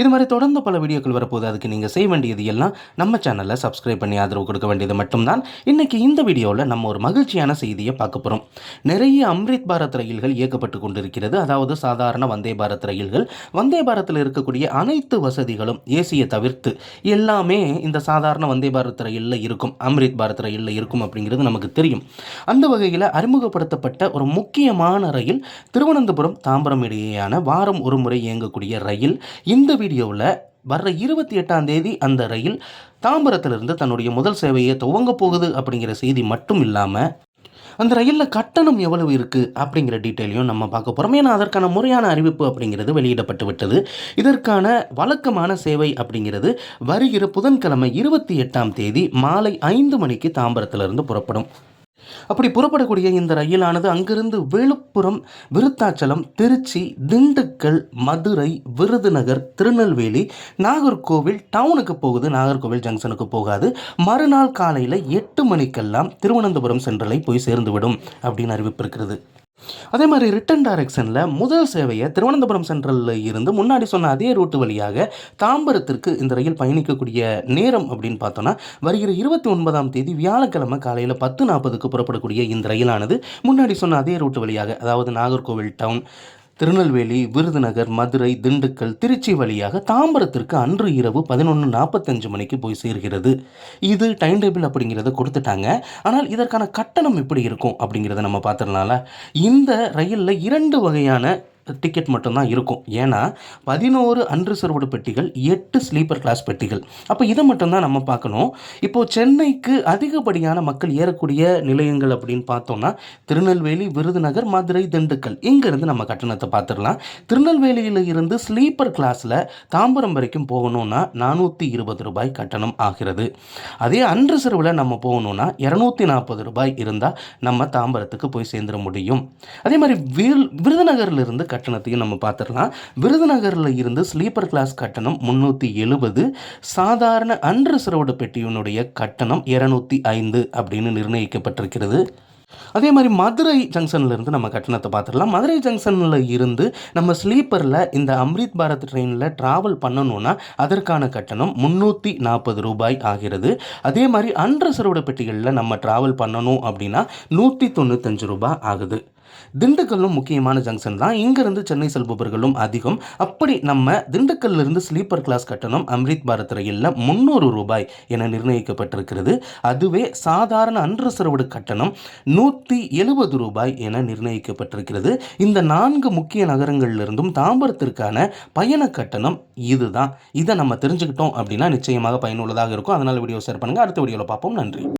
இது மாதிரி தொடர்ந்து பல வீடியோக்கள் வரப்போகுது. அதுக்கு நீங்கள் செய்ய வேண்டியது எல்லாம் நம்ம சேனலில் சப்ஸ்கிரைப் பண்ணி ஆதரவு கொடுக்க வேண்டியது மட்டும்தான். இன்றைக்கி இந்த வீடியோவில் நம்ம ஒரு மகிழ்ச்சியான செய்தியை பார்க்க போகிறோம் நிறைய அம்ரித் பாரத் ரயில்கள் இயக்கப்பட்டு கொண்டிருக்கிறது. அதாவது சாதாரண வந்தே பாரத் ரயில்கள். வந்தே பாரத்தில் இருக்கக்கூடிய அனைத்து வசதிகளும் ஏசியை தவிர்த்து எல்லாமே இந்த சாதாரண வந்தே பாரத் ரயிலில் இருக்கும். அம்ரித் பாரத் ரயிலில் இருக்கும் அப்படிங்கிறது நமக்கு தெரியும். அந்த வகையில் அறிமுகப்படுத்தப்பட்ட ஒரு முக்கியமான ரயில் திருவனந்தபுரம் தாம்பரம் இடையேயான வாரம் ஒரு முறை இயங்கக்கூடிய ரயில் இந்த வீடியோவில் வர்ற இருபத்தி எட்டாம் தேதி அந்த ரயில் தாம்பரத்திலிருந்து தன்னுடைய முதல் சேவையை துவங்க போகுது அப்படிங்கிற செய்தி மட்டும் இல்லாமல் அந்த ரயிலில் கட்டணம் எவ்வளவு இருக்குது அப்படிங்கிற டீட்டெயிலையும் நம்ம பார்க்க போகிறோம் ஏன்னா அதற்கான முறையான அறிவிப்பு அப்படிங்கிறது வெளியிடப்பட்டு விட்டது. இதற்கான வழக்கமான சேவை அப்படிங்கிறது வருகிற புதன்கிழமை இருபத்தி எட்டாம் தேதி மாலை ஐந்து மணிக்கு தாம்பரத்திலிருந்து புறப்படும். அப்படி புறப்படக்கூடிய இந்த ரயிலானது அங்கிருந்து விழுப்புரம் விருத்தாச்சலம் திருச்சி திண்டுக்கல் மதுரை விருதுநகர் திருநெல்வேலி நாகர்கோவில் டவுனுக்கு போகுது. நாகர்கோவில் ஜங்ஷனுக்கு போகாது. மறுநாள் காலையில் எட்டு மணிக்கெல்லாம் திருவனந்தபுரம் சென்ட்ரலை போய் சேர்ந்துவிடும் அப்படின்னு அறிவிப்பு இருக்கிறது. அதே மாதிரி ரிட்டன் டைரக்ஷனில் முதல் சேவையை திருவனந்தபுரம் சென்ட்ரலில் இருந்து முன்னாடி சொன்ன அதே ரூட்டு வழியாக தாம்பரத்திற்கு இந்த ரயில் பயணிக்கக்கூடிய நேரம் அப்படின்னு பார்த்தோன்னா வருகிற இருபத்தி ஒன்பதாம் தேதி வியாழக்கிழமை காலையில் பத்து நாற்பதுக்கு புறப்படக்கூடிய இந்த ரயிலானது முன்னாடி சொன்ன அதே ரூட்டு வழியாக அதாவது நாகர்கோவில் டவுன் திருநெல்வேலி விருதுநகர் மதுரை திண்டுக்கல் திருச்சி வழியாக தாம்பரத்திற்கு அன்று இரவு பதினொன்று நாற்பத்தஞ்சு மணிக்கு போய் சேர்கிறது. இது டைம் டேபிள் அப்படிங்கிறத கொடுத்துட்டாங்க. ஆனால் இதற்கான கட்டணம் எப்படி இருக்கும் அப்படிங்கிறத நம்ம பார்த்துடலாம்ல. இந்த ரயிலில் இரண்டு வகையான டிக்கெட் மட்டும்தான் இருக்கும். ஏன்னா பதினோரு அன்ரிசர்வ்டு பெட்டிகள் எட்டு ஸ்லீப்பர் கிளாஸ் பெட்டிகள். அப்போ இதை மட்டும்தான் நம்ம பார்க்கணும். இப்போது சென்னைக்கு அதிகப்படியான மக்கள் ஏறக்கூடிய நிலையங்கள் அப்படின்னு பார்த்தோம்னா திருநெல்வேலி விருதுநகர் மதுரை திண்டுக்கல். இங்கேருந்து நம்ம கட்டணத்தை பார்த்துடலாம். திருநெல்வேலியில் இருந்து ஸ்லீப்பர் கிளாஸில் தாம்பரம் வரைக்கும் போகணும்னா நானூற்றி இருபது ரூபாய் கட்டணம் ஆகிறது. அதே அன்ரிசர்வில் நம்ம போகணும்னா இரநூத்தி நாற்பது ரூபாய் இருந்தால் நம்ம தாம்பரத்துக்கு போய் சேர்ந்துட முடியும். அதே மாதிரி விருதுநகர்லேருந்து கட்டணத்தையும் நம்ம பார்த்துடலாம். விருதுநகரில் இருந்து ஸ்லீப்பர் கிளாஸ் கட்டணம் முந்நூற்றி எழுபது. சாதாரண அன்ரிசர்வ்டு பெட்டியினுடைய கட்டணம் இரநூத்தி ஐந்து அப்படின்னு நிர்ணயிக்கப்பட்டிருக்கிறது. அதே மாதிரி மதுரை ஜங்ஷன்லேருந்து நம்ம கட்டணத்தை பார்த்துடலாம். மதுரை ஜங்ஷனில் இருந்து நம்ம ஸ்லீப்பரில் இந்த அம்ரித் பாரத் ட்ரெயினில் ட்ராவல் பண்ணணுன்னா அதற்கான கட்டணம் முந்நூற்றி நாற்பது ரூபாய் ஆகிறது. அதே மாதிரி அன்ரிசர்வ்டு பெட்டிகளில் நம்ம ட்ராவல் பண்ணணும் அப்படின்னா நூற்றி தொண்ணூத்தஞ்சு ரூபாய் ஆகுது. திண்டுக்கல்லும் முக்கியமான ஜங்ஷன் தான். இங்கேருந்து சென்னை செல்பவர்களும் அதிகம். அப்படி நம்ம திண்டுக்கல்லிருந்து ஸ்லீப்பர் கிளாஸ் கட்டணம் அம்ரித் பாரத் ரயிலில் முந்நூறு ரூபாய் என நிர்ணயிக்கப்பட்டிருக்கிறது. அதுவே சாதாரண அன்ரிசர்வ்டு கட்டணம் நூற்றி எழுபது ரூபாய் என நிர்ணயிக்கப்பட்டிருக்கிறது. இந்த நான்கு முக்கிய நகரங்களிலிருந்தும் தாம்பரத்திற்கான பயண கட்டணம் இதுதான். இதை நம்ம தெரிஞ்சுக்கிட்டோம் அப்படின்னா நிச்சயமாக பயனுள்ளதாக இருக்கும். அதனால் வீடியோ ஷேர் பண்ணுங்கள் அடுத்த வீடியோவில் பார்ப்போம். நன்றி.